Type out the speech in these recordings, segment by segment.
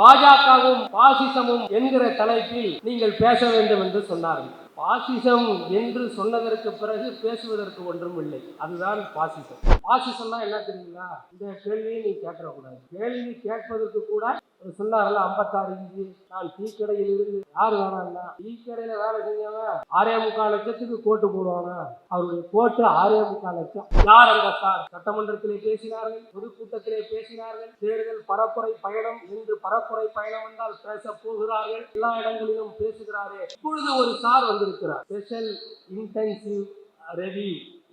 பாஜகவும் பாசிசமும் என்கிற தலைப்பில் நீங்கள் பேச வேண்டும் என்று சொன்னார்கள். பாசிசம் என்று சொன்னதற்கு பிறகு பேசுவதற்கு ஒன்றும் இல்லை. அதுதான் பாசிசம். பாசிசம்னா என்ன தெரியுங்களா? இந்த கேள்வியை நீ கேட்கக்கூடாது. கேள்வி கேட்பதற்கு கூட சொன்னார்கள் ஐம்பத்தாறு இஞ்சி நான் டீக்கடையில் இருந்து யார் வேணாம்னா டீக்கடையில வேலை செஞ்சவன் ஆறே முக்கால் லட்சத்துக்கு கோட்டு போடுவாங்க. அவருடைய கோட்டு ஆறே முக்கால் லட்சம். யார் அந்த சார்? சட்டமன்றத்திலே பேசினார்கள் பொதுக்கூட்டத்திலே பேசினார்கள். தேர்தல் பரப்புரை பயணம் என்று பரப்புரை பயணம் வந்தால் பேச போகிறார்கள். எல்லா இடங்களிலும் பேசுகிறாரே. இப்பொழுது ஒரு சார் வந்திருக்கிறார். ஸ்பெஷல் இன்டென்சிவ் ரெவி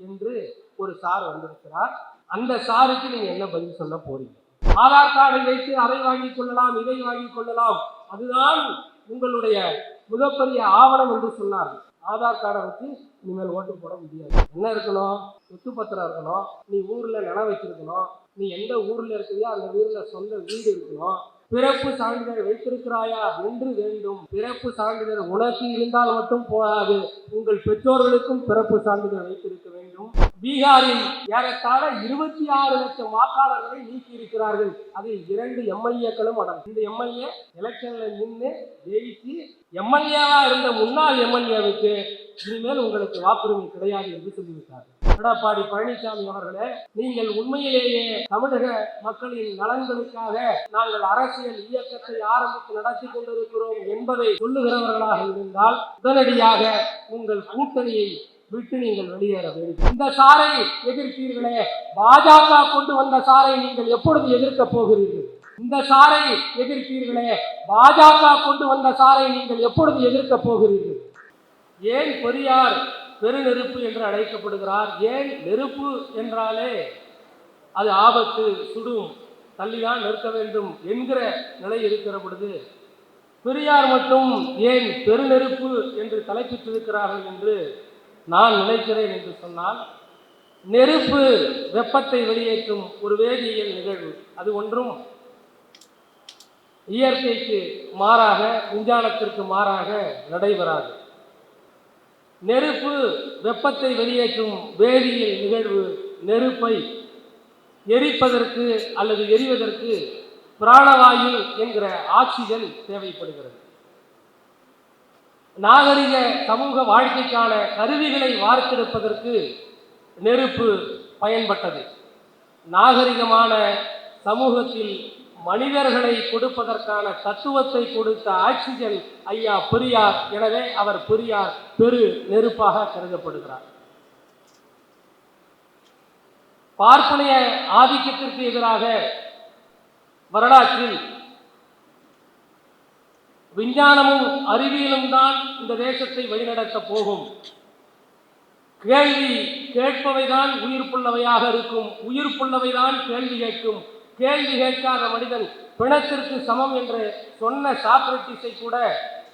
என்று ஒரு சார் வந்திருக்கிறார். அந்த சாருக்கு நீங்க என்ன பதில் சொல்ல போறீங்க? ஆதார் கார்டை வைத்து அதை வாங்கிக் கொள்ளலாம் இதை வாங்கிக் கொள்ளலாம். அதுதான் உங்களுடைய மிகப்பெரிய ஆவணம் என்று சொன்னார்கள். ஆதார் கார்டை வச்சு இனிமேல் ஓட்டு போட முடியாது. என்ன இருக்கணும்? சொத்து பத்திரம் இருக்கணும். நீ ஊர்ல நிலம் வச்சிருக்கணும். நீ எந்த ஊர்ல இருக்கிறியோ அந்த ஊர்ல சொந்த வீடு இருக்கணும். பிறப்பு சான்றிதழ் வைத்திருக்கிறாயா? என்று வேண்டும். பிறப்பு சான்றிதழ் உனக்கு இருந்தால் மட்டும் போகாது. உங்கள் பெற்றோர்களுக்கும் பிறப்பு சான்றிதழ் வைத்திருக்க வேண்டும். பீகாரில் ஏறத்தாழ இருபத்தி ஆறு லட்சம் வாக்காளர்களை நீக்கி இருக்கிறார்கள் அதில் இரண்டு எம்எல்ஏக்களும் அடங்கும். இந்த எம்எல்ஏ எலெக்ஷன்ல நின்று ஜெயிச்சு எம்எல்ஏவா இருந்த முன்னாள் எம்எல்ஏவுக்கு இனிமேல் உங்களுக்கு வாக்குரிமை கிடையாது என்று சொல்லிவிட்டார்கள். எடப்பாடி பழனிசாமி அவர்களே நீங்கள் உண்மையிலேயே தமிழக மக்களின் நலன்களுக்காக நாங்கள் அரசியல் இயக்கத்தை ஆரம்பித்து நடத்தி கொண்டிருக்கிறோம் என்பதை சொல்லுகிறவர்களாக இருந்தால் உடனடியாக உங்கள் கூட்டணியை விட்டு நீங்கள் வெளியேற வேண்டும் இந்த சாரை எதிர்த்தீர்களே பாஜக கொண்டு வந்த சாரை நீங்கள் எப்பொழுது எதிர்க்க போகிறீர்கள்? இந்த சாரை எதிர்த்தீர்களே பாஜக கொண்டு வந்த சாரை நீங்கள் எப்பொழுது எதிர்க்க போகிறீர்கள்? ஏன் பெரியார் பெருநெருப்பு என்று அழைக்கப்படுகிறார்? ஏன் நெருப்பு என்றாலே அது ஆபத்து சுடும் தள்ளிதான் நிற்க வேண்டும் என்கிற நிலை இருக்கிற பொழுது பெரியார் மட்டும் ஏன் பெருநெருப்பு என்று தலைப்பிட்டிருக்கிறார்கள் என்று நான் நினைக்கிறேன் என்று சொன்னால் நெருப்பு வெப்பத்தை வெளியேற்றும் ஒரு வேதியியல் நிகழ்வு. அது ஒன்றும் இயற்கைக்கு மாறாக விஞ்ஞானத்திற்கு மாறாக நடைபெறாது. நெருப்பு வெப்பத்தை வெளியேற்றும் வேதியியல் நிகழ்வு நெருப்பை எரிப்பதற்கு அல்லது எரிவதற்கு பிராணவாயு என்கிற ஆக்சிஜன் தேவைப்படுகிறது. நாகரிக சமூக வாழ்க்கைக்கான கருவிகளை வார்த்தெடுப்பதற்கு நெருப்பு பயன்பட்டது. நாகரிகமான சமூகத்தில் மனிதர்களை கொடுப்பதற்கான தத்துவத்தை கொடுத்த ஆக்சிஜன் ஐயா பெரியார் எனவே அவர் பெரியார் பெரு நெருப்பாக கருதப்படுகிறார். பார்ப்பனைய ஆதிக்கத்திற்கு எதிராக வரலாற்றில் விஞ்ஞானமும் அறிவியலும் தான் இந்த தேசத்தை வழிநடத்தப் போகும். கேள்வி கேட்பவைதான் உயிர்ப்புள்ளவையாக இருக்கும். உயிர்ப்புள்ளவைதான் கேள்வி கேட்கும். கேள்வி கேட்காத மனிதன் பிணத்திற்கு சமம் என்று சொன்ன சாக்ரட்டிஸை கூட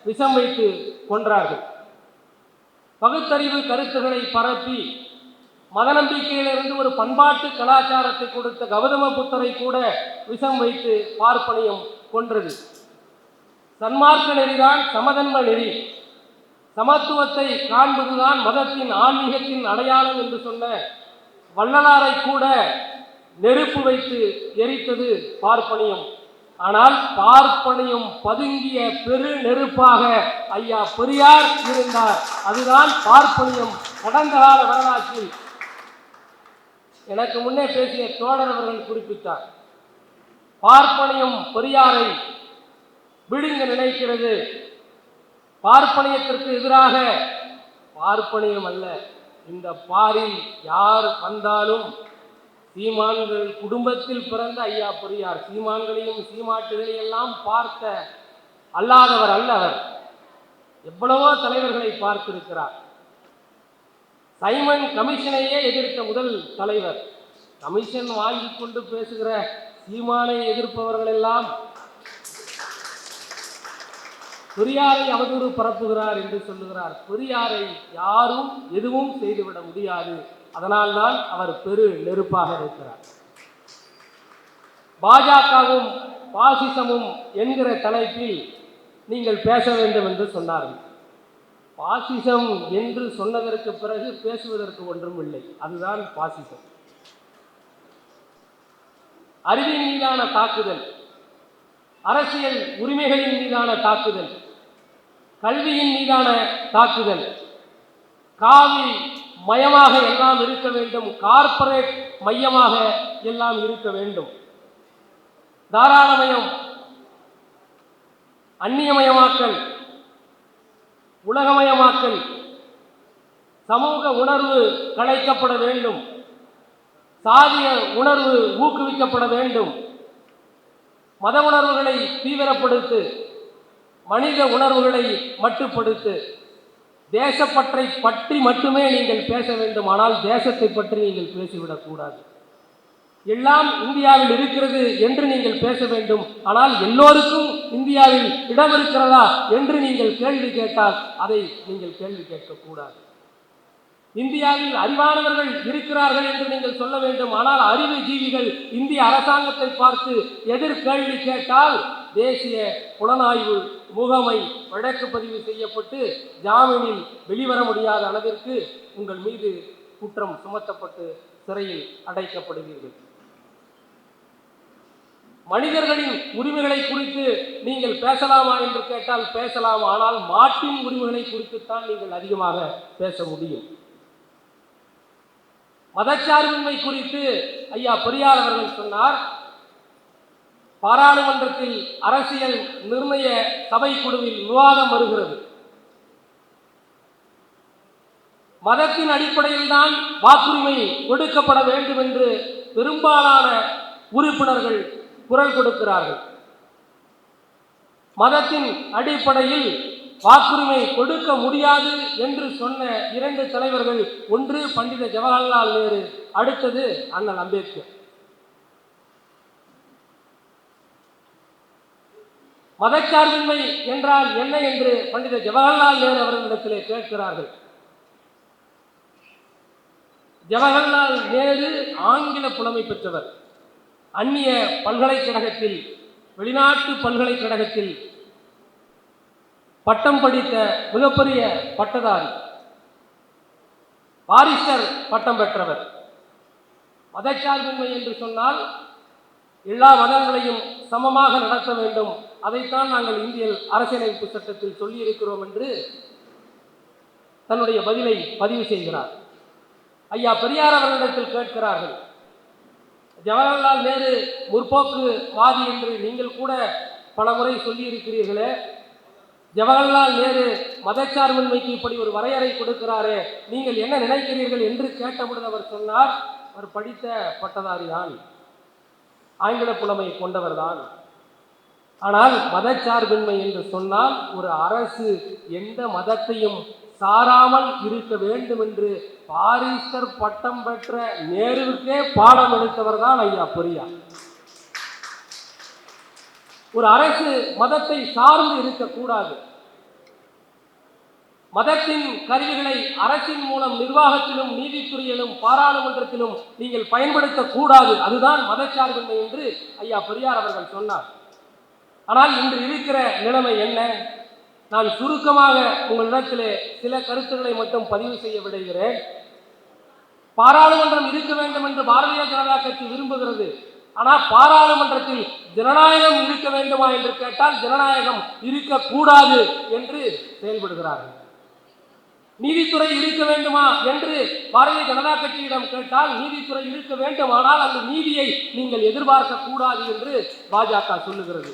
விஷம் வைத்து கொன்றார்கள். பகுத்தறிவு கருத்துக்களை பரப்பி மத நம்பிக்கையிலிருந்து ஒரு பண்பாட்டு கலாச்சாரத்தை கொடுத்த கௌதம புத்தரை கூட விஷம் வைத்து பார்ப்பனியம் கொன்றது. சன்மார்க்க நெறிதான் சமதன்ம நெறி. சமத்துவத்தை காண்பதுதான் மதத்தின் ஆன்மீகத்தின் அடையாளம் என்று சொன்ன வள்ளலாரை கூட நெருப்பு வைத்து எரித்தது பார்ப்பனியம். ஆனால் பார்ப்பனையும் பதுங்கிய பெரு நெருப்பாக ஐயா பெரியார் இருந்தார். அதுதான் பார்ப்பனியம். கடந்த கால வரலாற்றில் எனக்கு முன்னே பேசிய தோழர் அவர்கள் குறிப்பிட்டார். பார்ப்பனையும் பெரியாரை விழுங்க நினைக்கிறது. பார்ப்பனியத்திற்கு எதிராக. பார்ப்பனியம் அல்ல. இந்த பாரில் யார் வந்தாலும் சீமான்கள் குடும்பத்தில் பிறந்த ஐயா பெரியார் சீமான்களையும் சீமாட்டுகளையும் எல்லாம் பார்த்த அல்லாதவர் அல்ல அவர். எவ்வளவோ தலைவர்களை பார்த்திருக்கிறார். சைமன் கமிஷனையே எதிர்த்த முதல் தலைவர். கமிஷன் வாங்கி கொண்டு பேசுகிற சீமானை எதிர்ப்பவர்கள் எல்லாம் பெரியாரை அவதூறு பரப்புகிறார் என்று சொல்லுகிறார். பெரியாரை யாரும் எதுவும் செய்துவிட முடியாது. அதனால்தான் அவர் பெரு நெருப்பாக இருக்கிறார். பாஜகவும் பாசிசமும் என்கிற தலைப்பில் நீங்கள் பேச வேண்டும் என்று சொன்னார்கள். பாசிசம் என்று சொன்னதற்கு பிறகு பேசுவதற்கு ஒன்றும் இல்லை. அதுதான் பாசிசம். அறிவின் மீதான தாக்குதல் அரசியல் உரிமைகளின் மீதான தாக்குதல் கல்வியின் மீதான தாக்குதல். காவி மயமாக எல்லாம் இருக்க வேண்டும். கார்ப்பரேட் மையமாக எல்லாம் இருக்க வேண்டும். தாராளமயம் அந்நியமயமாக்கல் உலகமயமாக்கல் சமூக உணர்வு கலைக்கப்பட வேண்டும். சாதிய உணர்வு ஊக்குவிக்கப்பட வேண்டும். மத உணர்வுகளை தீவிரப்படுத்து மனித உணர்வுகளை மட்டுப்படுத்து. தேசப்பற்றை பற்றி மட்டுமே நீங்கள் பேச வேண்டும். ஆனால் தேசத்தை பற்றி நீங்கள் பேசிவிடக்கூடாது. எல்லாம் இந்தியாவில் இருக்கிறது என்று நீங்கள் பேச வேண்டும். ஆனால் எல்லோருக்கும் இந்தியாவில் இடம் இருக்கிறதா என்று நீங்கள் கேள்வி கேட்டால் அதை நீங்கள் கேள்வி கேட்கக்கூடாது. இந்தியாவில் அறிவானவர்கள் இருக்கிறார்கள் என்று நீங்கள் சொல்ல வேண்டும். ஆனால் அறிவு ஜீவிகள் இந்திய அரசாங்கத்தை பார்த்து எதிர் கேள்வி கேட்டால் தேசிய புலனாய்வு முகமை வழக்கு பதிவு செய்யப்பட்டு ஜாமீனில் வெளிவர முடியாத அளவிற்கு உங்கள் மீது குற்றம் சுமத்தப்பட்டு சிறையில் அடைக்கப்படுவீர்கள். மனிதர்களின் உரிமைகளை குறித்து நீங்கள் பேசலாமா என்று கேட்டால் பேசலாம். ஆனால் மாட்டின் உரிமைகளை குறித்துத்தான் நீங்கள் அதிகமாக பேச முடியும். மதச்சார்பின்மை குறித்து ஐயா பெரியார் அவர்கள் சொன்னார் பாராளுமன்றத்தில் அரசியல் நிர்ணய சபை குழுவில் விவாதம் வருகிறது. மதத்தின் அடிப்படையில் தான் வாக்குரிமை கொடுக்கப்பட வேண்டும் என்று பெரும்பாலான உறுப்பினர்கள் குரல் கொடுக்கிறார்கள். மதத்தின் அடிப்படையில் வாக்குரிமை கொடுக்க முடியாது என்று சொன்ன இரண்டு தலைவர்கள் ஒன்று பண்டித ஜவஹர்லால் நேரு அடுத்தது அண்ணல் அம்பேத்கர். மதச்சார்பின்மை என்றால் என்ன என்று பண்டித ஜவஹர்லால் நேரு அவர்களிடத்திலே கேட்கிறார்கள். ஜவஹர்லால் நேரு ஆங்கில புலமை பெற்றவர். அந்நிய பல்கலைக்கழகத்தில் வெளிநாட்டு பல்கலைக்கழகத்தில் பட்டம் படித்த மிகப்பெரிய பட்டதாரி பாரிஸ்டர் பட்டம் பெற்றவர். மதச்சார்பின்மை என்று சொன்னால் எல்லா மதங்களையும் சமமாக நடத்த வேண்டும். அதைத்தான் நாங்கள் இந்திய அரசியலமைப்பு சட்டத்தில் சொல்லியிருக்கிறோம் என்று தன்னுடைய பதிலை பதிவு செய்கிறார். ஐயா பெரியார் அவர்களிடத்தில் கேட்கிறார்கள். ஜவஹர்லால் நேரு முற்போக்கு வாதி என்று நீங்கள் கூட பல முறை சொல்லியிருக்கிறீர்களே. ஜவஹர்லால் நேரு மதச்சார்பின்மைக்கு இப்படி ஒரு வரையறை கொடுக்கிறாரே. நீங்கள் என்ன நினைக்கிறீர்கள் என்று கேட்டபொழுது அவர் சொன்னார் அவர் படித்த பட்டதாரிதான். ஆங்கில புலமை கொண்டவர்தான். ஆனால் மதச்சார்பின்மை என்று சொன்னால் ஒரு அரசு எந்த மதத்தையும் சாராமல் இருக்க வேண்டும் என்று பாரிஸ்டர் பட்டம் பெற்ற நேருவுக்கே பாடம் எடுத்தவர் தான் ஐயா பெரியார். ஒரு அரசு மதத்தை சார்ந்து இருக்கக்கூடாது. மதத்தின் கருவிகளை அரசின் மூலம் நிர்வாகத்திலும் நீதித்துறையிலும் பாராளுமன்றத்திலும் நீங்கள் பயன்படுத்தக்கூடாது. அதுதான் மதச்சார்பின்மை என்று ஐயா பெரியார் அவர்கள் சொன்னார். ஆனால் இன்று இருக்கிற நிலைமை என்ன? நான் சுருக்கமாக உங்களிடத்திலே சில கருத்துக்களை மட்டும் பதிவு செய்ய விடுகிறேன். பாராளுமன்றம் இருக்க வேண்டும் என்று பாரதிய ஜனதா கட்சி விரும்புகிறது. ஆனால் பாராளுமன்றத்தில் ஜனநாயகம் இருக்க வேண்டுமா என்று கேட்டால் ஜனநாயகம் இருக்கக்கூடாது என்று செயல்படுகிறார்கள். நீதித்துறை இருக்க வேண்டுமா என்று பாரதிய ஜனதா கட்சியிடம் கேட்டால் நீதித்துறை இருக்க வேண்டுமானால் அந்த நீதியை நீங்கள் எதிர்பார்க்க கூடாது என்று பாஜக சொல்லுகிறது.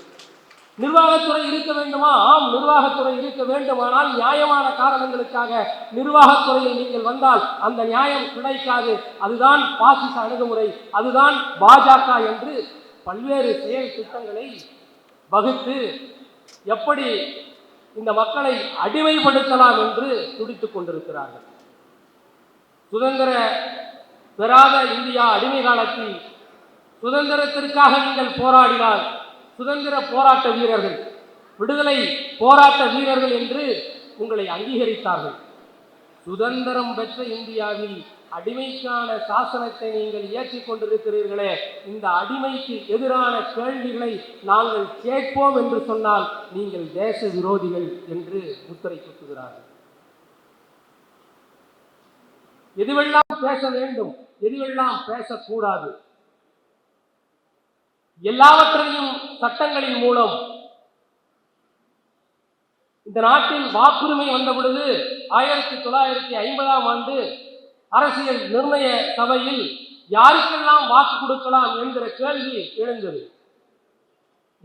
நிர்வாகத்துறை இருக்க வேண்டுமா? ஆம் நிர்வாகத்துறை இருக்க வேண்டுமானால் நியாயமான காரணங்களுக்காக நிர்வாகத்துறையில் நீங்கள் வந்தால் அந்த நியாயம் கிடைக்காது. அதுதான் பாசிச அணுகுமுறை. அதுதான் பாஜக என்று பல்வேறு செயல் திட்டங்களை வகுத்து எப்படி இந்த மக்களை அடிமைப்படுத்தலாம் என்று துடித்துக் கொண்டிருக்கிறார்கள். சுதந்திர பெறாத இந்தியா அடிமை காலத்தில் சுதந்திரத்திற்காக நீங்கள் போராடினால் சுதந்திர போராட்ட வீரர்கள் விடுதலை போராட்ட வீரர்கள் என்று உங்களை அங்கீகரித்தார்கள். சுதந்திரம் பெற்ற இந்தியாவில் அடிமைக்கான சாசனத்தை நீங்கள் இயற்றிக் கொண்டிருக்கிறீர்களே இந்த அடிமைக்கு எதிரான கேள்விகளை நாங்கள் கேட்போம் என்று சொன்னால் நீங்கள் தேச விரோதிகள் என்று முத்திரை குத்துகிறார்கள் எதுவெல்லாம் பேச வேண்டும் எதுவெல்லாம் பேசக்கூடாது எல்லாவற்றையும் சட்டங்களின் மூலம். இந்த நாட்டில் வாக்குரிமை வந்த பொழுது ஆயிரத்தி தொள்ளாயிரத்தி ஐம்பதாம் ஆண்டு அரசியல் நிர்ணய சபையில் யாருக்கெல்லாம் வாக்கு கொடுக்கலாம் என்கிற கேள்வி எழுந்தது.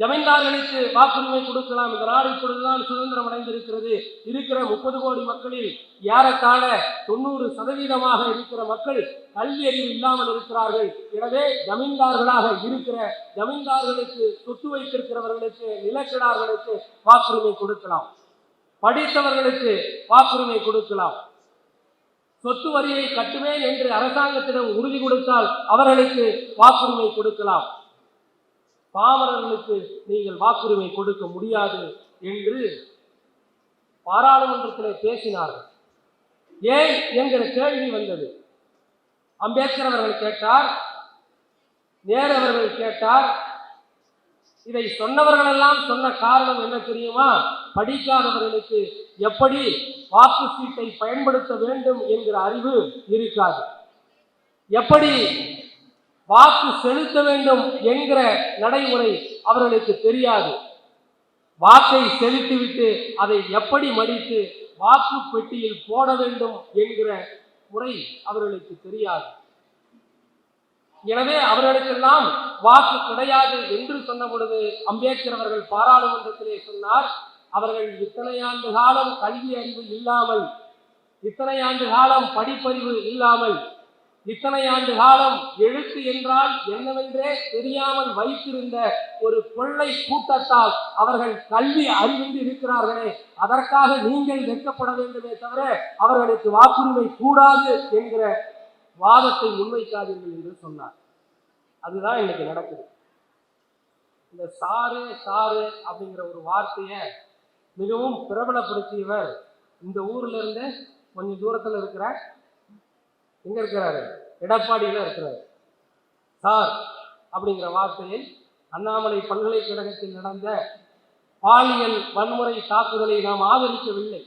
ஜமீன்தார்களுக்கு வாக்குரிமை கொடுக்கலாம் இந்த நாடு இப்பொழுதுதான் சுதந்திரம் அடைந்திருக்கிறது. இருக்கிற முப்பது கோடி மக்களில் ஏறத்தாழ தொண்ணூறு சதவீதமாக இருக்கிற மக்கள் கல்வி அறிவு இல்லாமல் இருக்கிறார்கள். எனவே ஜமீன்தார்களாக இருக்கிற ஜமீன்தார்களுக்கு சொத்து வைத்திருக்கிறவர்களுக்கு நிலக்கிடார்களுக்கு வாக்குரிமை கொடுக்கலாம். படித்தவர்களுக்கு வாக்குரிமை கொடுக்கலாம். சொத்து வரியை கட்டுவேன் என்று அரசாங்கத்திடம் உறுதி கொடுத்தால் அவர்களுக்கு வாக்குரிமை கொடுக்கலாம். பாமரர்களுக்கு நீங்கள் வாக்குரிமை கொடுக்க முடியாது என்று பாராளுமன்றத்தில் பேசினார்கள். ஏன்? என்கிற கேள்வி வந்தது. அம்பேத்கர் அவர்கள் கேட்டார் நேரு அவர்கள் கேட்டார் இதை சொன்னவர்களெல்லாம் சொன்ன காரணம் என்ன தெரியுமா? படிக்காதவர்களுக்கு எப்படி வாக்கு சீட்டை பயன்படுத்த வேண்டும் என்கிற அறிவு இருக்காது. எப்படி வாக்கு செலுத்த வேண்டும் என்கிற நடைமுறை அவர்களுக்கு தெரியாது. வாக்கை செலுத்திவிட்டு அதை எப்படி மடித்து வாக்கு பெட்டியில் போட வேண்டும் என்கிற முறை அவர்களுக்கு தெரியாது. எனவே அவர்களுக்கெல்லாம் வாக்கு கிடையாது என்று சொன்ன பொழுது அம்பேத்கர் அவர்கள் பாராளுமன்றத்திலே சொன்னார் அவர்கள் இத்தனை ஆண்டு காலம் கல்வி அறிவு இல்லாமல் இத்தனை ஆண்டு காலம் படிப்பறிவு இல்லாமல் இத்தனை ஆண்டு காலம் எழுத்து என்றால் என்னவென்றே தெரியாமல் வைத்திருந்த ஒரு கொள்ளை கூட்டத்தால் அவர்கள் கல்வி அறிவின்றி இருக்கிறார்களே. அதற்காக நீங்கள் வெட்கப்பட வேண்டுமே தவிர அவர்களுக்கு வாக்குரிமை கூடாது என்கிற வாதத்தை முன்வைக்காதீர்கள் என்று சொன்னார். அதுதான் இன்னைக்கு நடக்குது. இந்த சாரு சாரு அப்படிங்கிற ஒரு வார்த்தையை மிகவும் பிரபலப்படுத்தியவர் இந்த ஊர்ல இருந்து கொஞ்சம் தூரத்தில் இருக்கிற எங்க இருக்கிறாரு? எடப்பாடியில இருக்கிறாரு. சார் அப்படிங்கிற வார்த்தையை அண்ணாமலை பல்கலைக்கழகத்தில் நடந்த பாலியல் வன்முறை தாக்குதலை நாம் ஆதரிக்கவில்லை.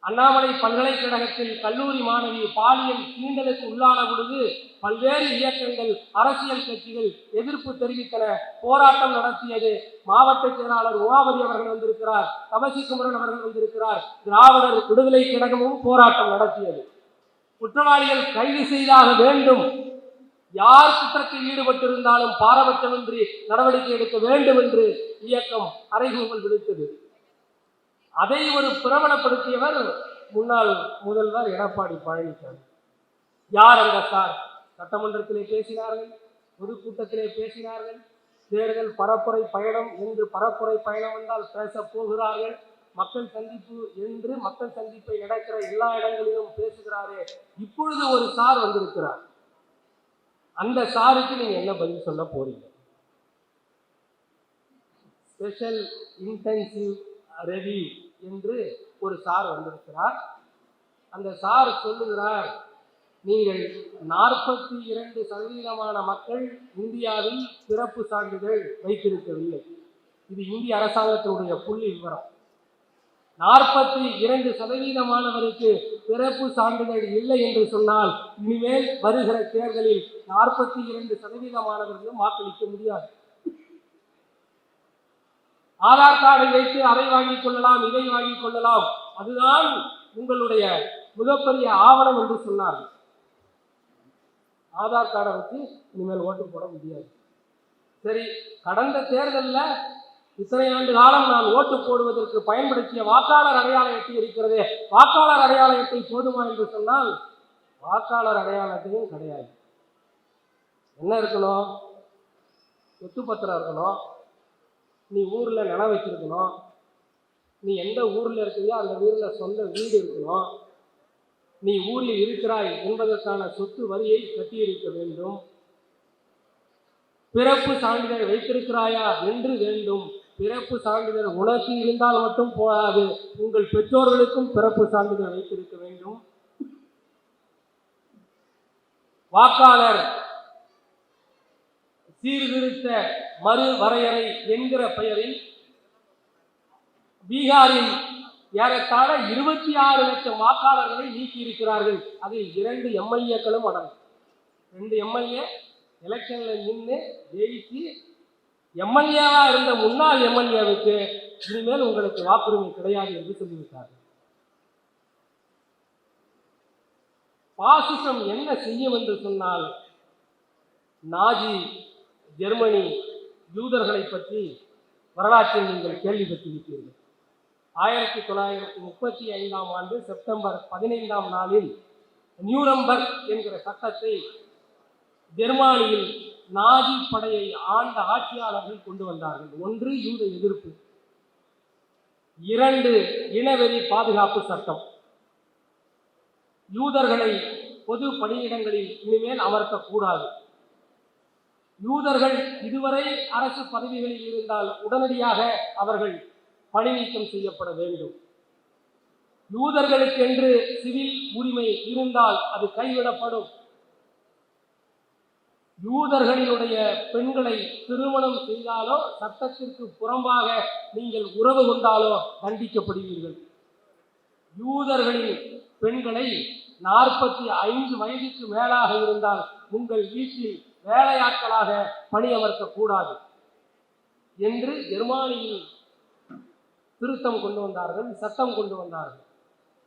அண்ணாமலை பல்கலைக்கழகத்தில் கல்லூரி மாணவி பாலியல் தீண்டலுக்கு உள்ளான பொழுது பல்வேறு இயக்கங்கள் அரசியல் கட்சிகள் எதிர்ப்பு தெரிவித்தன. போராட்டம் நடத்தியது மாவட்ட செயலாளர் உமாபதி அவர்கள் வந்திருக்கிறார் தபசி குமரன் அவர்கள் வந்திருக்கிறார். திராவிடர் விடுதலை கழகமும் போராட்டம் நடத்தியது. குற்றவாளிகள் கைது செய்தாக வேண்டும். யார் குற்றத்தில் ஈடுபட்டிருந்தாலும் பாரபட்சமின்றி நடவடிக்கை எடுக்க வேண்டும் என்று இயக்கம் அறைகூவல் விடுத்தது. அதை ஒரு பிரபலப்படுத்தியவர் முன்னாள் முதல்வர் எடப்பாடி பழனிசாமி. யார் அந்த சார்? சட்டமன்றத்திலே பேசினார்கள் பொதுக்கூட்டத்திலே பேசினார்கள். தேர்தல் பரப்புரை பயணம் என்று பரப்புரை பயணம் வந்தால் பேசப் போகிறார்கள். மக்கள் சந்திப்பு என்று மக்கள் சந்திப்பை நடக்கிற எல்லா இடங்களிலும் பேசுகிறாரே இப்பொழுது ஒரு சார் வந்திருக்கிறார். அந்த சாருக்கு நீங்க என்ன பதில் சொல்ல போறீங்க? ஸ்பெஷல் இன்டென்சிவ் ரெவி என்று ஒரு சார் வந்திருக்கிறார். அந்த சார் சொல்லுகிறார் நீங்கள் நாற்பத்தி இரண்டு சதவீதமான மக்கள் இந்தியாவில் பிறப்பு சான்றிதழ் வைத்திருக்கவில்லை. இது இந்திய அரசாங்கத்தினுடைய புள்ளி விவரம் நாற்பத்தி இரண்டு சதவீதமானவருக்கு பிறப்பு சான்றிதழ் இல்லை என்று சொன்னால் இனிமேல் வருகிற தேர்தலில் நாற்பத்தி இரண்டு சதவீதமானவர்களும் வாக்களிக்க முடியாது. ஆதார் கார்டை வைத்து அதை வாங்கிக் கொள்ளலாம் இதை வாங்கிக் கொள்ளலாம். அதுதான் உங்களுடைய மிகப்பெரிய ஆவணம் என்று சொன்னார்கள். ஆதார் கார்டை வச்சு இனிமேல் ஓட்டு போட முடியாது. சரி கடந்த தேர்தலில் இத்தனை ஆண்டு காலம் நான் ஓட்டு போடுவதற்கு பயன்படுத்திய வாக்காளர் அடையாள எட்டி இருக்கிறதே? வாக்காளர் அடையாள அட்டை போதுமா என்று சொன்னால் வாக்காளர் அடையாளத்தையும் கிடையாது. என்ன இருக்கணும்? சொத்து பத்திரம் இருக்கணும். நீ ஊரில் நிலம் வச்சிருக்கணும் நீ எந்த ஊரில் இருக்கிறியோ அந்த ஊரில் சொந்த வீடு இருக்கணும். நீ ஊரில் இருக்கிறாய் என்பதற்கான சொத்து வரியை கட்டியிருக்க வேண்டும். பிறப்பு சான்றிதழ் வைத்திருக்கிறாயா? என்று வேண்டும். பிறப்பு சான்றிதழ் உனக்கு இருந்தால் மட்டும் போதாது. உங்கள் பெற்றோர்களுக்கும் பிறப்பு சான்றிதழ் வைத்திருக்க வேண்டும். வாக்காளர் சீர்திருத்த மறு வரையறை என்கிற பெயரில் பீகாரில் ஏறத்தாழ இருபத்தி ஆறு லட்சம் வாக்காளர்களை நீக்கி இருக்கிறார்கள் அதில் இரண்டு எம்எல்ஏக்களும் அடங்கும். ரெண்டு எம்எல்ஏ எலெக்ஷன்ல நின்று ஜெயிச்சு எம்எல்ஏவா இருந்த முன்னாள் எம்எல்ஏவுக்கு இனிமேல் உங்களுக்கு வாக்குரிமை கிடையாது என்று சொல்லிவிட்டார் பாசிசம் என்ன செய்யும் என்று சொன்னால் நாஜி ஜெர்மனி யூதர்களை பற்றி வரலாற்றில் நீங்கள் கேள்விப்பட்டிருப்பீர்கள் ஆயிரத்தி தொள்ளாயிரத்தி முப்பத்தி ஐந்தாம் ஆண்டு செப்டம்பர் பதினைந்தாம் நாளில் நியூரம்பர்க் என்கிற சட்டத்தை ஜெர்மானியில் நாஜி படையை ஆண்ட ஆட்சியாளர்கள் கொண்டு வந்தார்கள். ஒன்று இந்த எதிர்ப்பு. இரண்டு இனவெறி பாதுகாப்பு சட்டம். யூதர்களை பொது பணியிடங்களில் இனிமேல் அமர்த்தக்கூடாது. யூதர்கள் இதுவரை அரசு பதவிகளில் இருந்தால் உடனடியாக அவர்கள் பணி நீக்கம் செய்யப்பட வேண்டும். யூதர்களுக்கென்று சிவில் உரிமை இருந்தால் அது கைவிடப்படும். யூதர்களினுடைய பெண்களை திருமணம் செய்தாலோ சட்டத்திற்கு புறம்பாக நீங்கள் உறவு கொண்டாலோ தண்டிக்கப்படுவீர்கள். யூதர்களின் பெண்களை நாற்பத்தி ஐந்து வயதுக்கு மேலாக இருந்தால் உங்கள் வீட்டில் வேலையாட்களாக பணியமர்த்தக்கூடாது என்று ஜெர்மானியில் திருத்தம் கொண்டு வந்தார்கள் சட்டம் கொண்டு வந்தார்கள்.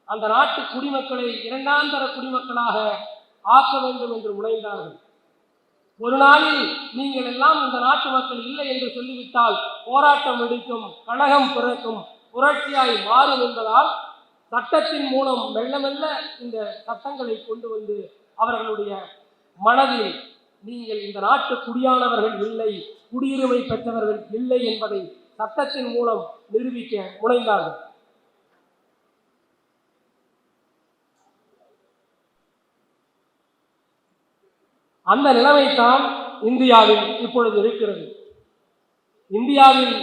அந்த நாட்டு குடிமக்களை இரண்டாந்தர குடிமக்களாக ஆக்க வேண்டும் என்று முனைந்தார்கள். ஒரு நாளில் நீங்கள் எல்லாம் இந்த நாட்டு மக்கள் இல்லை என்று சொல்லிவிட்டால் போராட்டம் வெடிக்கும் கழகம் பிறக்கும் புரட்சியாய் மாறும் என்பதால் சட்டத்தின் மூலம் மெல்ல மெல்ல இந்த சட்டங்களை கொண்டு வந்து அவர்களுடைய மனதில் நீங்கள் இந்த நாட்டு குடியானவர்கள் இல்லை குடியுரிமை பெற்றவர்கள் இல்லை என்பதை சட்டத்தின் மூலம் நிரூபிக்க முனைந்தார்கள். அந்த நிலைமைத்தான் இந்தியாவில் இப்பொழுது இருக்கிறது. இந்தியாவில்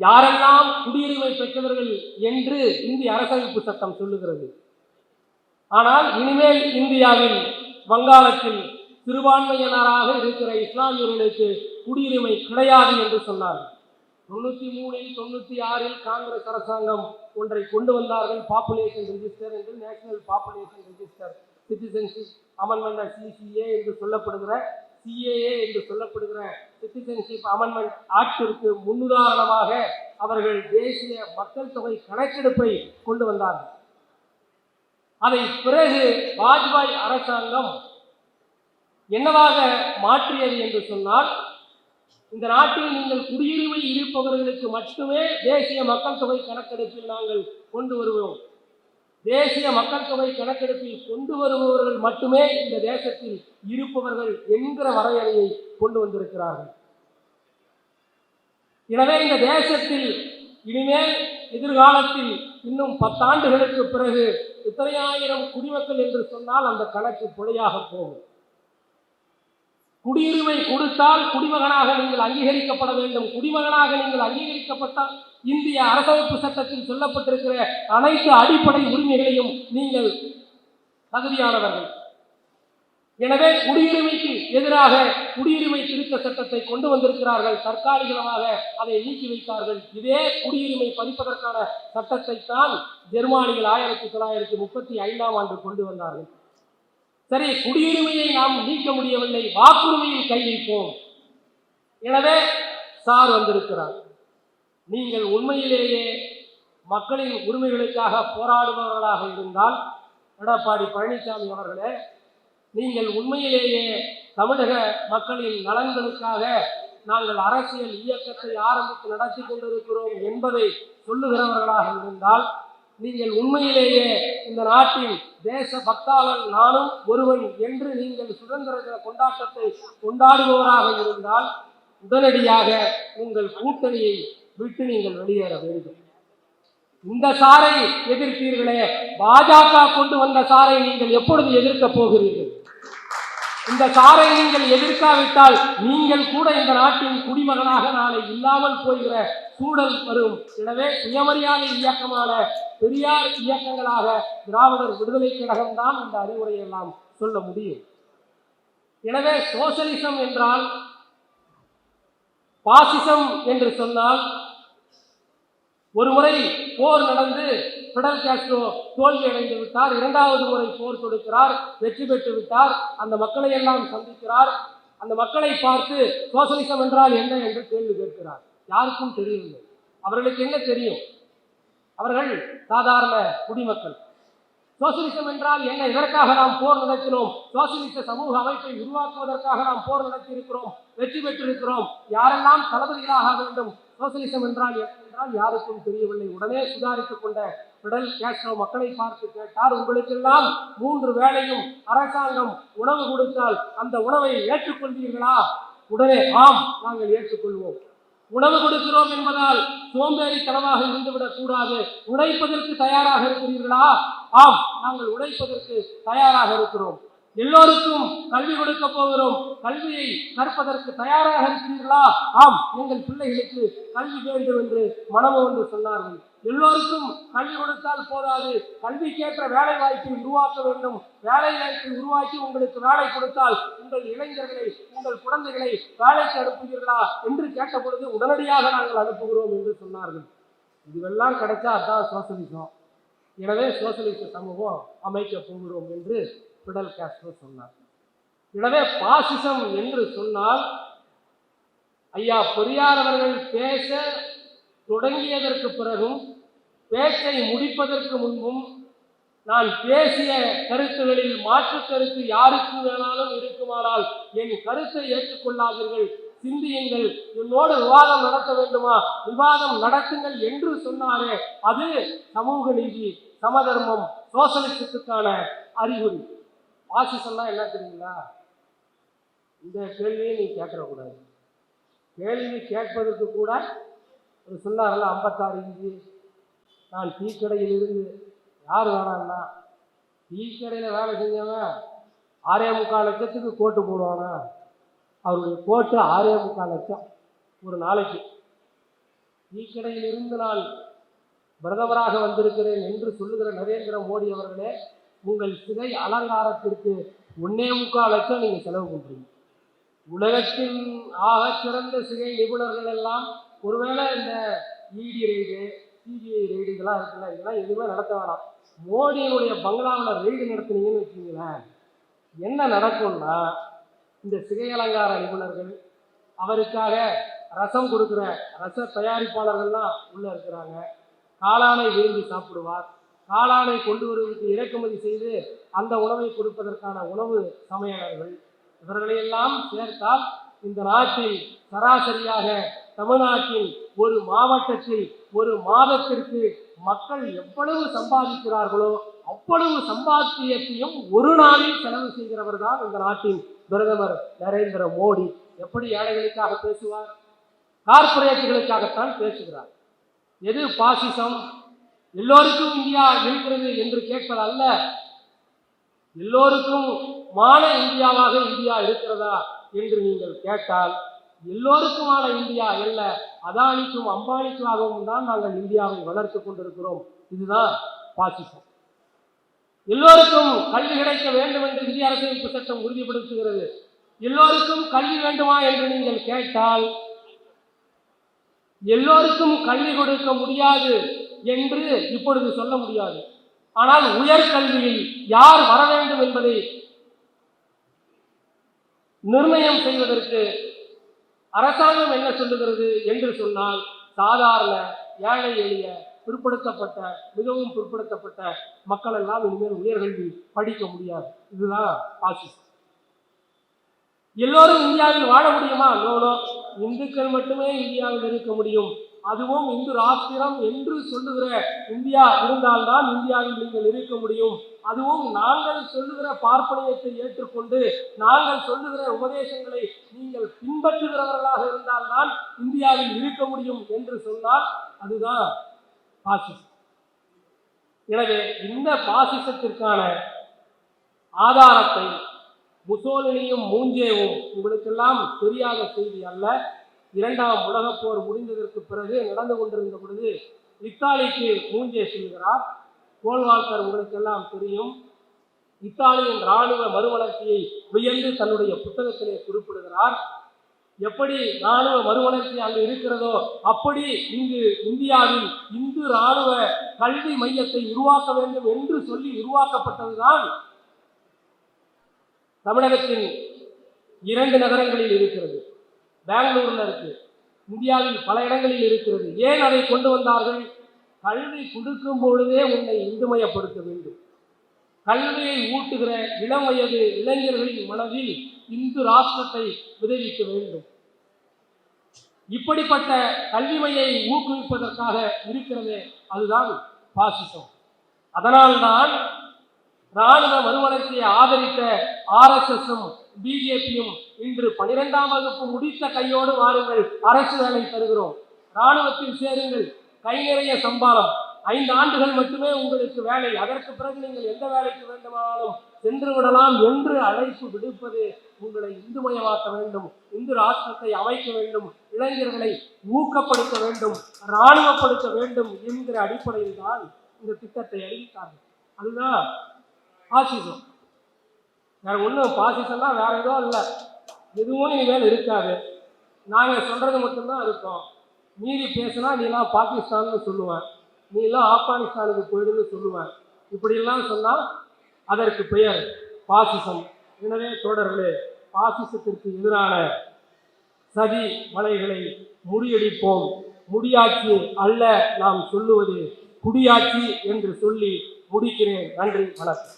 யாரெல்லாம் குடியுரிமை பெற்றவர்கள் என்று இந்திய அரசமைப்பு சட்டம் சொல்லுகிறது. ஆனால் இனிமேல் இந்தியாவில் வங்காளத்தில் சிறுபான்மையினராக இருக்கிற இஸ்லாமியர்களுக்கு குடியுரிமை கிடையாது என்று சொன்னார் தொண்ணூற்றி மூணில் தொண்ணூற்றி ஆறில் காங்கிரஸ் அரசாங்கம் ஒன்றை கொண்டு வந்தார்கள். பாப்புலேஷன் ரெஜிஸ்டர் என்று national population register citizenship amendment CCA என்று சொல்லப்படுகிற சிஏஏ என்று சொல்லப்படுகிற சிட்டிசன்ஷிப் அமெண்ட்மெண்ட் ஆக்டிற்கு முன்னுதாரணமாக அவர்கள் தேசிய மக்கள் தொகை கணக்கெடுப்பை கொண்டு வந்தார்கள். அதை பிறகு வாஜ்பாய் அரசாங்கம் என்னவாக மாற்றியது என்று சொன்னால் இந்த நாட்டில் நீங்கள் குடியுரிமை இருப்பவர்களுக்கு மட்டுமே தேசிய மக்கள் தொகை கணக்கெடுப்பில் நாங்கள் கொண்டு வருவோம். தேசிய மக்கள் தொகை கணக்கெடுப்பில் கொண்டு வருபவர்கள் மட்டுமே இந்த தேசத்தில் இருப்பவர்கள் என்கிற வரையறையை கொண்டு வந்திருக்கிறார்கள். எனவே இந்த தேசத்தில் இனிமேல் எதிர்காலத்தில் இன்னும் பத்தாண்டுகளுக்கு பிறகு இத்தனையாயிரம் குடிமக்கள் என்று சொன்னால் அந்த கணக்கு பிழையாக போகும். குடியுரிமை கொடுத்தால் குடிமகனாக நீங்கள் அங்கீகரிக்கப்பட வேண்டும். குடிமகனாக நீங்கள் அங்கீகரிக்கப்பட்டால் இந்திய அரசமைப்பு சட்டத்தில் சொல்லப்பட்டிருக்கிற அனைத்து அடிப்படை உரிமைகளையும் நீங்கள் தகுதியானவர்கள். எனவே குடியுரிமைக்கு எதிராக குடியுரிமை திருத்த சட்டத்தை கொண்டு வந்திருக்கிறார்கள். தற்காலிகமாக அதை நீக்கி வைத்தார்கள். இதே குடியுரிமை பறிப்பதற்கான சட்டத்தை தான் ஜெர்மானியில் ஆயிரத்தி தொள்ளாயிரத்தி முப்பத்தி ஐந்தாம் ஆண்டு கொண்டு வந்தார்கள். சரி குடியுரிமையை நாம் நீக்க முடியவில்லை. வாக்குரிமையில் கை வைப்போம். எனவே சார் வந்திருக்கிறார். நீங்கள் உண்மையிலேயே மக்களின் உரிமைகளுக்காக போராடுபவர்களாக இருந்தால் எடப்பாடி பழனிசாமி அவர்களே நீங்கள் உண்மையிலேயே தமிழக மக்களின் நலன்களுக்காக நாங்கள் அரசியல் இயக்கத்தை ஆரம்பித்து நடத்தி கொண்டிருக்கிறோம் என்பதை சொல்லுகிறவர்களாக இருந்தால் நீங்கள் உண்மையிலேயே இந்த நாட்டின் தேச பக்தாளன் நானும் ஒருவன் என்று நீங்கள் சுதந்திர தின கொண்டாட்டத்தை கொண்டாடுபவராக இருந்தால் உடனடியாக உங்கள் கூட்டணியை விட்டு நீங்கள் வெளியேற வேண்டும். இந்த சாரை எதிர்த்தீர்களே பாஜக கொண்டு வந்த சாரை நீங்கள் எப்பொழுது எதிர்க்கப் போகிறீர்கள்? இந்த சாரை நீங்கள் எதிர்க்காவிட்டால் நீங்கள் கூட இந்த நாட்டின் குடிமகனாக நாளை இல்லாமல் போகிற சூழல் வரும். எனவே சுயமரியாதை இயக்கமான பெரியார் இயக்கங்களாக திராவிடர் விடுதலை கழகம்தான் இந்த அறிவுரையெல்லாம் சொல்ல முடியும். எனவே சோசலிசம் என்றால் பாசிசம் என்று சொன்னால் ஒரு முறை போர் நடந்து பிடல் காஸ்ட்ரோ தோல்வி அடைந்து விட்டார். இரண்டாவது முறை போர் தொடுக்கிறார். வெற்றி பெற்று விட்டார். அந்த மக்களை எல்லாம் சந்திக்கிறார். அந்த மக்களை பார்த்து சோசலிசம் என்றால் என்ன என்று கேள்வி கேட்கிறார். யாருக்கும் தெரியவில்லை. அவர்களுக்கு என்ன தெரியும்? அவர்கள் சாதாரண குடிமக்கள். சோசலிசம் என்றால் என்ன? இதற்காக நாம் போர் நடத்தினோம். சோசலிச சமூக அமைப்பை உருவாக்குவதற்காக நாம் போர் நடத்தி இருக்கிறோம் வெற்றி பெற்றிருக்கிறோம். யாரெல்லாம் தளபதிகளாக வேண்டும்? சோசலிசம் என்றால் என்ன? என்றால் யாருக்கும் தெரியவில்லை. உடனே சுதாரித்துக் கொண்ட பிடல் கேஸ்ட்ரோ மக்களை பார்த்து கேட்டார் உங்களுக்கெல்லாம் மூன்று வேளையும் அரசாங்கம் உணவு கொடுத்தால் அந்த உணவை ஏற்றுக்கொள்வீர்களா உடனே ஆம் நாங்கள் ஏற்றுக்கொள்வோம். உணவு கொடுக்கிறோம் என்பதால் சோம்பேறித்தனமாக இருந்துவிடக் கூடாது. உழைப்பதற்கு தயாராக இருக்கிறீர்களா? ஆம் நாங்கள் உழைப்பதற்கு தயாராக இருக்கிறோம். எல்லோருக்கும் கல்வி கொடுக்க போகிறோம். கல்வியை கற்பதற்கு தயாராக இருக்கிறீர்களா ஆம் எங்கள் பிள்ளைகளுக்கு கல்வி வேண்டும் என்று மனமு என்று சொன்னார்கள். எல்லோருக்கும் கல்வி கொடுத்தால் போதாது. கல்விக்கேற்ற வேலை வாய்ப்பை உருவாக்க வேண்டும். வேலை வாய்ப்பை உருவாக்கி உங்களுக்கு வேலை கொடுத்தால் உங்கள் இளைஞர்களை உங்கள் குழந்தைகளை வேலைக்கு அனுப்புகிறீர்களா என்று கேட்ட பொழுது உடனடியாக நாங்கள் அனுப்புகிறோம் என்று சொன்னார்கள். இதுவெல்லாம் கிடைச்சா அதான் சோசலிசம். எனவே சோசலிச சமூகம் அமைக்க போகிறோம் என்று பிடல் காஸ்ட்ரோ சொன்னார். எனவே பாசிசம் என்று சொன்னால் ஐயா பெரியார் அவர்கள் பேச தொடங்கியதற்கு பிறகும் பேச்சை முடிப்பதற்கு முன்பும் நான் பேசிய கருத்துகளில் மாற்று கருத்து யாருக்கு வேணாலும் இருக்குமானால் என் கருத்தை ஏற்றுக்கொள்ளாதீர்கள். சிந்தியுங்கள். என்னோடு விவாதம் நடத்த வேண்டுமா? விவாதம் நடத்துங்கள் என்று சொன்னாரே. அது சமூக நீதி சமதர்மம் சோசலிசத்துக்கான அறிகுறி. பாசிசம்னா என்ன தெரியுங்களா? இந்த கேள்வியை நீ கேட்கக்கூடாது. கேள்வி கேட்பதற்கு கூட ஒரு சொன்னார்ல ஐம்பத்தாறு இஞ்சி. நான் டீ கடையில் இருந்து யார் வேணாம்னா டீ கடையில் வேலை செஞ்சவன் ஆறே முக்கால் லட்சத்துக்கு கோட்டு போடுவாங்க அவருடைய கோட்டு ஆறே முக்கால் லட்சம் ஒரு நாளைக்கு. டீ கடையில் இருந்து நான் பிரதமராக வந்திருக்கிறேன் என்று சொல்லுகிற நரேந்திர மோடி அவர்களே உங்கள் சிறை அலங்காரத்திற்கு ஒன்னே முக்கால் லட்சம் நீங்கள் செலவு பண்ணுறீங்க உலகத்தின் ஆக சிறந்த சிலை நிபுணர்கள் எல்லாம் ஒருவேளை இந்த இடி ரெய்டு சிபிஐ ரெய்டு இதெல்லாம் இருக்குல்ல இதெல்லாம் எதுவுமே நடத்த வேணாம். மோடியினுடைய பங்களாவில் ரெய்டு நடத்துனீங்கன்னு வச்சுங்களேன் என்ன நடக்கும்னா இந்த சிகை அலங்கார நிபுணர்கள் அவருக்காக ரசம் கொடுக்குற ரச தயாரிப்பாளர்கள்லாம் உள்ளே இருக்கிறாங்க. காளானை விரும்பி சாப்பிடுவார். காளானை கொண்டு வருவதற்கு இறக்குமதி செய்து அந்த உணவை கொடுப்பதற்கான உணவு சமையலர்கள். இவர்களையெல்லாம் சேர்த்தால் இந்த நாட்டில் சராசரியாக தமிழ்நாட்டில் ஒரு மாவட்டத்தில் ஒரு மாதத்திற்கு மக்கள் எவ்வளவு சம்பாதிக்கிறார்களோ அவ்வளவு சம்பாத்தியத்தையும் ஒரு நாளில் செலவு செய்கிறவர் தான் இந்த நாட்டின் பிரதமர் நரேந்திர மோடி. எப்படி ஏழைகளுக்காக பேசுவார்? கார்ப்பரேட்டுகளுக்காகத்தான் பேசுகிறார். எது பாசிசம்? எல்லோருக்கும் இந்தியா இருக்கிறது என்று கேட்பது அல்ல. எல்லோருக்கும் மான இந்தியாவாக இந்தியா இருக்கிறதா என்று நீங்கள் கேட்டால் எல்லோருக்குமான இந்தியா அல்ல அதானிக்கும் அம்பானிக்காகவும் தான் நாங்கள் இந்தியாவை வளர்த்து கொண்டிருக்கிறோம். இதுதான் பாசிசம். எல்லோருக்கும் கல்வி கிடைக்க வேண்டும் என்று இந்திய அரசியலமைப்பு சட்டம் உறுதிப்படுத்துகிறது. எல்லோருக்கும் கல்வி வேண்டுமா என்று நீங்கள் கேட்டால் எல்லோருக்கும் கல்வி கொடுக்க முடியாது. என்று இப்பொழுது சொல்ல முடியாது. ஆனால் உயர்கல்வியில் யார் வர வேண்டும் என்பதை நிர்ணயம் செய்வதற்கு அரசாங்கம் என்ன சொல்லுகிறது என்று சொன்னால் சாதாரண ஏழை எளிய பிற்படுத்தப்பட்ட மிகவும் பிற்படுத்தப்பட்ட மக்கள் எல்லாம் இனிமேல் உயர்கல்வி படிக்க முடியாது. இதுதான் பாசிசம். எல்லோரும் இந்தியாவில் வாழ முடியுமா? நோனோ இந்துக்கள் மட்டுமே இந்தியாவில் இருக்க முடியும். அதுவும் இந்து ராஷ்டிரம் என்று சொல்லுகிற இந்தியா இருந்தால்தான் இந்தியாவில் நீங்கள் இருக்க முடியும். அதுவும் நாங்கள் சொல்லுகிற பார்ப்பனியத்தை ஏற்றுக்கொண்டு நாங்கள் சொல்லுகிற உபதேசங்களை நீங்கள் பின்பற்றுகிறவர்களாக இருந்தால்தான் இந்தியாவில் இருக்க முடியும் என்று சொன்னால் அதுதான் பாசிசம். எனவே இந்த பாசிசத்திற்கான ஆதாரத்தை முசோலினியும் மூஞ்சேவும் உங்களுக்கெல்லாம் தெரியாத செய்தி அல்ல. இரண்டாம் உலகப் போர் முடிந்ததற்கு பிறகு நடந்து கொண்டிருந்த பொழுது இத்தாலிக்கு மூஞ்சே செல்கிறார். கோல்வால்கர் உங்களுக்கெல்லாம் தெரியும். இத்தாலியின் இராணுவ மறுமலர்ச்சியை வியந்து தன்னுடைய புத்தகத்திலே குறிப்பிடுகிறார். எப்படி இராணுவ மறுமலர்ச்சி அங்கு இருக்கிறதோ அப்படி இங்கு இந்தியாவில் இந்து இராணுவ கல்வி மையத்தை உருவாக்க வேண்டும் என்று சொல்லி உருவாக்கப்பட்டதுதான் தமிழகத்தின் இரண்டு நகரங்களில் இருக்கிறது. பெங்களூர்ல இருக்கு. இந்தியாவில் பல இடங்களில் இருக்கிறது. ஏன் அதை கொண்டு வந்தார்கள்? கல்வி கொடுக்கும் பொழுதே உன்னை இந்துமயப்படுத்த வேண்டும். கல்வியை ஊட்டுகிற இளம் வயது இளைஞர்களின் மனதில் இந்து ராஷ்டிரத்தை விளைவிக்க வேண்டும். இப்படிப்பட்ட கல்விமையை ஊக்குவிப்பதற்காக இருக்கிறதே அதுதான் பாசிசம். அதனால்தான் ராணுவ மறுமலர்ச்சியை ஆதரித்த ஆர்எஸ்எஸும் பிஜேபியும் இன்று பனிரெண்டாம் வகுப்பு முடித்த கையோடு வாருங்கள். அரசு வேலை தருகிறோம். ராணுவத்தில் சேருங்கள். கை நிறைய சம்பாளம் ஐந்து ஆண்டுகள் மட்டுமே உங்களுக்கு வேலை. அதற்கு பிறகு நீங்கள் எந்த வேலைக்கு வேண்டுமானாலும் சென்று விடலாம் என்று அழைப்பு விடுப்பது உங்களை இந்துமயமாக்க வேண்டும். இந்து ராஷ்டிரத்தை அமைக்க வேண்டும். இளைஞர்களை ஊக்கப்படுத்த வேண்டும். இராணுவப்படுத்த வேண்டும் என்கிற அடிப்படையில் தான் இந்த திட்டத்தை அறிவித்தார்கள். அதுதான் பாசிசம் வேறு ஒன்றும் பாசிசம்னா வேற எதுவும் இல்லை. எதுவும் இனிமேல் இருக்காது. நாங்கள் சொல்கிறது மட்டும்தான் இருக்கோம். மீறி பேசுனா நீலாம் பாகிஸ்தான்னு சொல்லுவேன். நீலாம் ஆப்கானிஸ்தானுக்கு போயிடுன்னு சொல்லுவேன். இப்படிலாம் சொன்னால் அதற்கு பெயர் பாசிசம் எனவே தொடர்களே பாசிசத்திற்கு எதிரான சதி வலைகளை முறியடிப்போம். முடியாட்சி அல்ல நாம் சொல்லுவது குடியாட்சி என்று சொல்லி முடிக்கிறேன். நன்றி வணக்கம்.